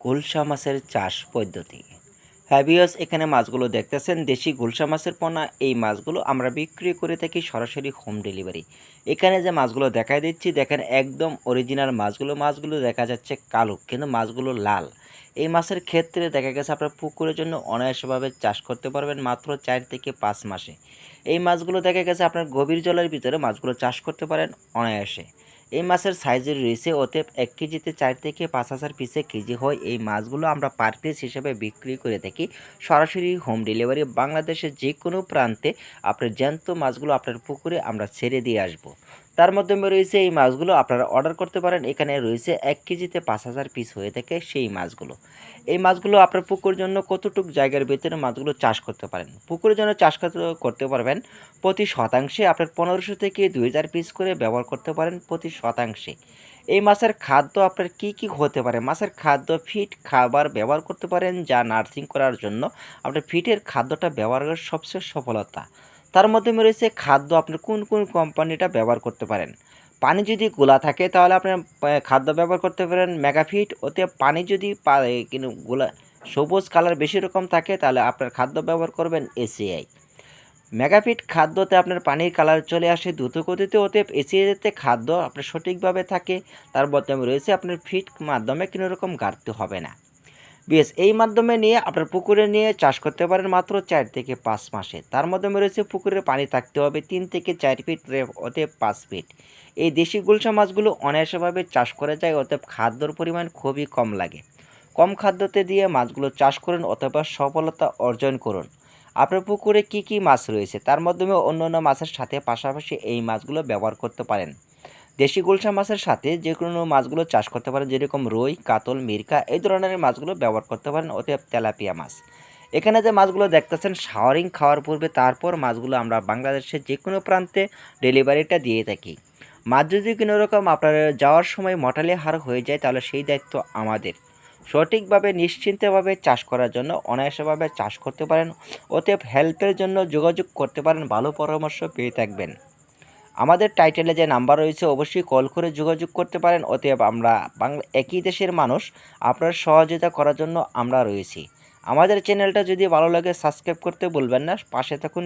গুলশা মাছের চাষ পদ্ধতি। হ্যাভিয়াস এখানে মাছগুলো দেখতেছেন, দেশি গুলশা মাছের পোনা, এই মাছগুলো আমরা বিক্রি করে থাকি সরাসরি হোম ডেলিভারি এখানে যে মাছগুলো দেখাই দিচ্ছি, দেখেন একদম অরিজিনাল মাছগুলো মাছগুলো দেখা যাচ্ছে কালো, কিন্তু মাছগুলো লাল। এই মাছের ক্ষেত্রে দেখা গেছে আপনার পুকুরের জন্য অনায়াসভাবে চাষ করতে পারবেন মাত্র চার থেকে পাঁচ মাসে। এই মাছগুলো দেখা গেছে আপনার গভীর জলের ভিতরে মাছগুলো চাষ করতে পারেন অনায়াসে। এই মাছের সাইজের রয়েছে, অতএব এক কেজিতে চার থেকে পাঁচ হাজার পিসে কেজি হয়। এই মাছগুলো আমরা পার পিস হিসেবে বিক্রি করে থাকি। সরাসরি হোম ডেলিভারি বাংলাদেশের যে কোনো প্রান্তে আপনার জ্যান্ত মাছগুলো আপনার পুকুরে আমরা ছেড়ে দিয়ে আসব। তার মাধ্যমে রয়েছে এই মাছগুলো আপনারা অর্ডার করতে পারেন। এখানে রয়েছে এক কেজিতে পাঁচ হাজার পিস হয়ে থাকে সেই মাছগুলো। এই মাছগুলো আপনার পুকুরের জন্য কতটুকু জায়গার ভিতরে মাছগুলো চাষ করতে পারেন? পুকুরের জন্য চাষ করতে- করতে পারবেন প্রতি শতাংশে আপনার পনেরোশো থেকে দুই হাজার পিস করে ব্যবহার করতে পারেন প্রতি শতাংশে। এই মাছের খাদ্য আপনার কি কি হতে পারে? মাছের খাদ্য ফিট খাবার ব্যবহার করতে পারেন যা নার্সিং করার জন্য। আপনার ফিটের খাদ্যটা ব্যবহার করার সবচেয়ে সফলতা। তার মাধ্যমে রয়েছে খাদ্য। আপনি কোন কোন কোম্পানিটা ব্যবহার করতে পারেন? পানি যদি গোলা থাকে, তাহলে আপনার খাদ্য ব্যবহার করতে পারেন মেগাফিট ওতে পানি যদি কিন্তু গোলা, সবুজ কালার বেশি রকম থাকে, তাহলে আপনার খাদ্য ব্যবহার করবেন এসিআই মেগাফিট খাদ্যতে আপনার পানির কালার চলে আসে দ্রুত গতিতে ওতে এসিআইতে খাদ্য আপনার সঠিকভাবে থাকে। তার মাধ্যমে রয়েছে আপনার ফিট মাধ্যমে কোনো রকম ঘাটতি হবে না। বেশ এই মাধ্যমে নিয়ে আপনার পুকুরে নিয়ে চাষ করতে পারেন মাত্র চার থেকে পাঁচ মাসে। তার মাধ্যমে রয়েছে পুকুরে পানি থাকতে হবে তিন থেকে চার ফিট ওতে পাঁচ ফিট। এই দেশি গুলশা মাছগুলো অনায়াসভাবে চাষ করা যায়, অতএব খাদ্যর পরিমাণ খুবই কম লাগে। কম খাদ্যতে দিয়ে মাছগুলো চাষ করুন অথবা সফলতা অর্জন করুন। আপনার পুকুরে কি কি মাছ রয়েছে? তার মাধ্যমে অন্য অন্য মাছের সাথে পাশাপাশি এই মাছগুলো ব্যবহার করতে পারেন। দেশি গুলশা মাছের সাথে যে কোনো মাছগুলো চাষ করতে পারেন, যেরকম রুই, কাতল, মিরকা, এই ধরনের মাছগুলো ব্যবহার করতে পারেন অতএব তেলাপিয়া মাছ। এখানে যে মাছগুলো দেখতেছেন শাওয়ারিং খাওয়ার পূর্বে তারপর মাছগুলো আমরা বাংলাদেশের যে কোনো প্রান্তে ডেলিভারিটা দিয়ে থাকি। মাছ যদি কোনো রকম আপনার যাওয়ার সময় মটালে হার হয়ে যায়, তাহলে সেই দায়িত্ব আমাদের। সঠিকভাবে, নিশ্চিন্তভাবে চাষ করার জন্য, অনায়াসভাবে চাষ করতে পারেন, অতএব হেল্পের জন্য যোগাযোগ করতে পারেন, ভালো পরামর্শ পেয়ে থাকবেন। আমাদের টাইটেলে যে নাম্বার রয়েছে, অবশ্যই কল করে যোগাযোগ করতে পারেন। অতএব আমরা বাংলা, একই দেশের মানুষ, আপনার সহযোগিতা করার জন্য আমরা রয়েছি। আমাদের চ্যানেলটা যদি ভালো লাগে সাবস্ক্রাইব করতে বলবেন না। পাশে থাকুন